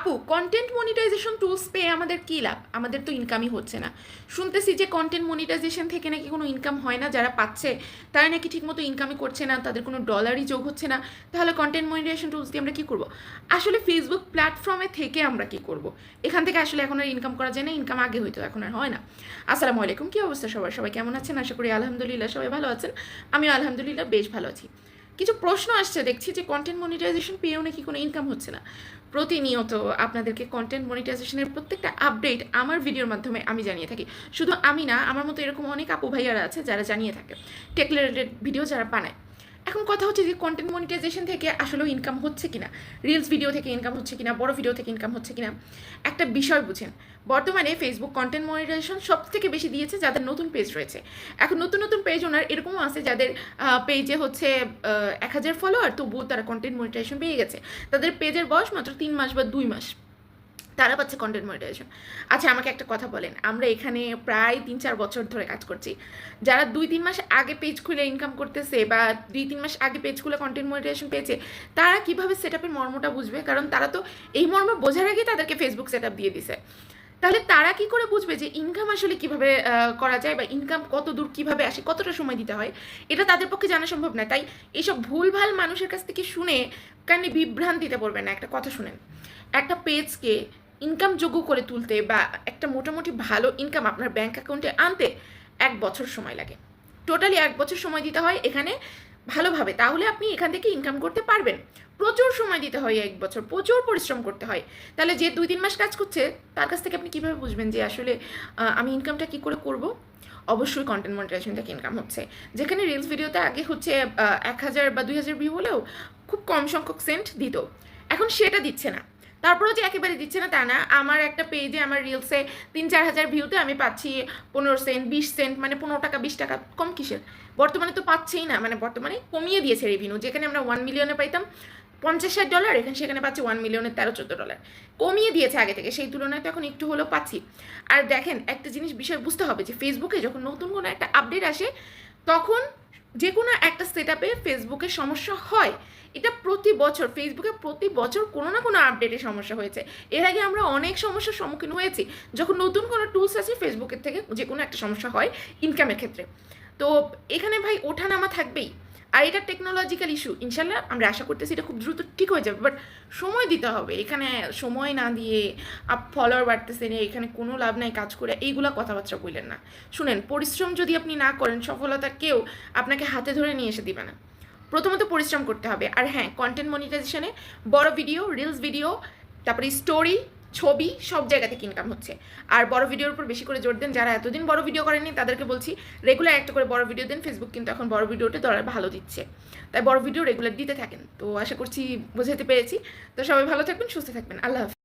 আপু content monetization tools পেয়ে আমাদের কী লাভ? আমাদের তো ইনকামই হচ্ছে না। শুনতেছি যে কন্টেন্ট মনিটাইজেশন থেকে নাকি কোনো ইনকাম হয় না, যারা পাচ্ছে, তারা নাকি ঠিকমতো ইনকামই করছে না, তাদের কোনো ডলারই যোগ হচ্ছে না। তাহলে কন্টেন্ট মনিটাইজেশন টুলস দিয়ে আমরা কী করব? আসলে ফেসবুক প্ল্যাটফর্মে থেকে আমরা কী করব? এখান থেকে আসলে এখন আর ইনকাম করা যায় না ইনকাম আগে হইতো, এখন আর হয় না। আসসালামু আলাইকুম, কী অবস্থা সবার? সবাই কেমন আছেন? আশা করি আলহামদুলিল্লাহ সবাই ভালো আছেন। আমিও আলহামদুলিল্লাহ বেশ ভালো আছি। কিছু প্রশ্ন আসছে, দেখছি যে কন্টেন্ট মনিটাইজেশন পেয়েও নাকি কোনো ইনকাম হচ্ছে না। প্রতিনিয়ত আপনাদেরকে কন্টেন্ট মনিটাইজেশনের প্রত্যেকটা আপডেট আমার ভিডিওর মাধ্যমে আমি জানিয়ে থাকি। শুধু আমি না, আমার মতো এরকম অনেক আপু ভাইয়ারা আছে যারা জানিয়ে থাকে। টেক রিলেটেড ভিডিও যারা বানায়। এখন কথা হচ্ছে যে কন্টেন্ট মনিটাইজেশন থেকে আসলেও ইনকাম হচ্ছে কিনা? রিলস ভিডিও থেকে ইনকাম হচ্ছে কিনা? বড় ভিডিও থেকে ইনকাম হচ্ছে কিনা? একটা বিষয় বুঝেন। বর্তমানে ফেসবুক কন্টেন্ট মনিটাইজেশন সব থেকে বেশি দিয়েছে যাদের নতুন পেজ রয়েছে। এখন নতুন নতুন পেজ ওনার এরকমও আছে যাদের পেজে হচ্ছে এক হাজার ফলোয়ার তবুও তারা কন্টেন্ট মনিটাইজেশন পেয়ে গেছে। তাদের পেজের বয়স মাত্র তিন মাস বা দুই মাস। তারা পাচ্ছে কন্টেন্ট মনিটাইজেশন আচ্ছা আমাকে একটা কথা বলেন। আমরা এখানে প্রায় তিন চার বছর ধরে কাজ করছি। যারা দুই তিন মাস আগে পেজ খুলে ইনকাম করতেছে বা দুই তিন মাস আগে পেজ খুলে কন্টেন্ট মনিটাইজেশন পেয়েছে, তারা কীভাবে সেট আপের মর্মটা বুঝবে? কারণ তারা তো এই মর্ম বোঝার আগে তাদেরকে ফেসবুক সেট আপ দিয়ে দিছে। তাহলে তারা কি করে বুঝবে যে ইনকাম আসলে কীভাবে করা যায় বা ইনকাম কত দূর কীভাবে আসে, কতটা সময় দিতে হয়? এটা তাদের পক্ষে জানা সম্ভব না। তাই এইসব ভুলভাল মানুষের কাছ থেকে শুনে কারণে বিভ্রান্তিতে পড়বে না। একটা কথা শুনেন। একটা পেজকে ইনকাম যোগ্য করে তুলতে বা একটা মোটামুটি ভালো ইনকাম আপনার ব্যাংক অ্যাকাউন্টে আনতে এক বছর সময় লাগে। টোটালি এক বছর সময় দিতে হয় এখানে ভালোভাবে। তাহলে আপনি এখান থেকে ইনকাম করতে পারবেন। প্রচুর সময় দিতে হয় এক বছর, প্রচুর পরিশ্রম করতে হয়। তাহলে যে দুই তিন মাস কাজ করছে, তার কাছ থেকে আপনি কীভাবে বুঝবেন যে আসলে আমি ইনকামটা কী করে করব? অবশ্যই কন্টেন্ট মনিটাইজেশন থেকে ইনকাম হচ্ছে। যেখানে রিলস ভিডিওতে আগে হচ্ছে এক হাজার বা দুই হাজার ভিউ হলেও খুব কম সংখ্যক সেন্ট দিত। এখন সেটা দিচ্ছে না। তারপরেও যে একেবারে দিচ্ছে না তা না। আমার একটা পেজে আমার রিলসে তিন চার হাজার ভিউতে আমি পাচ্ছি পনেরো সেন্ট বিশ সেন্ট মানে পনেরো টাকা, বিশ টাকা, কম কিসের? বর্তমানে তো পাচ্ছেই না মানে বর্তমানে কমিয়ে দিয়েছে রেভিনিউ যেখানে আমরা ওয়ান মিলিয়নে পাইতাম, পঞ্চাশ ষাট ডলার এখানে সেখানে পাচ্ছি ওয়ান মিলিয়নের তেরো, চোদ্দ ডলার কমিয়ে দিয়েছে আগে থেকে, সেই তুলনায় তো এখন একটু হলেও পাচ্ছি। আর দেখেন, একটা জিনিস, বিষয় বুঝতে হবে যে ফেসবুকে যখন নতুন কোনো একটা আপডেট আসে, তখন যে কোনো একটা সেট আপে ফেসবুকে সমস্যা হয়। এটা প্রতি বছর ফেসবুকে প্রতি বছর কোনো না কোনো আপডেটে সমস্যা হয়েছে। এর আগে আমরা অনেক সমস্যার সম্মুখীন হয়েছি, যখন নতুন কোনো টুলস আছে ফেসবুকের থেকে যে কোনো একটা সমস্যা হয় ইনকামের ক্ষেত্রে। তো এখানে ভাই ওঠানামা থাকবেই। আর এটা টেকনোলজিক্যাল ইস্যু ইনশাল্লাহ আমরা আশা করতেছি এটা খুব দ্রুত ঠিক হয়ে যাবে বাট সময় দিতে হবে। এখানে সময় না দিয়ে আপ ফলোয়ার বাড়তেছে না, এখানে কোনো লাভ নাই কাজ করে, এইগুলা কথাবার্তা বললেন না। শুনেন, পরিশ্রম যদি আপনি না করেন, সফলতা কেউ আপনাকে হাতে ধরে নিয়ে এসে দিবে না। প্রথমত পরিশ্রম করতে হবে। আর হ্যাঁ কন্টেন্ট মনিটাইজেশনে বড় ভিডিও রিলস ভিডিও তারপরে স্টোরি ছবি সব জায়গা থেকে ইনকাম হচ্ছে। আর বড় ভিডিওর উপর বেশি করে জোর দেন যারা এতদিন বড় ভিডিও করেনি তাদেরকে বলছি রেগুলার একটা করে বড় ভিডিও দেন। ফেসবুক কিন্তু এখন বড় ভিডিওটা দরকার ভালো দিচ্ছে। তাই বড় ভিডিও রেগুলার দিতে থাকেন। তো আশা করছি বোঝাতে পেরেছি। তো সবাই ভালো থাকবেন, সুস্থ থাকবেন। আল্লাহ হাফিজ।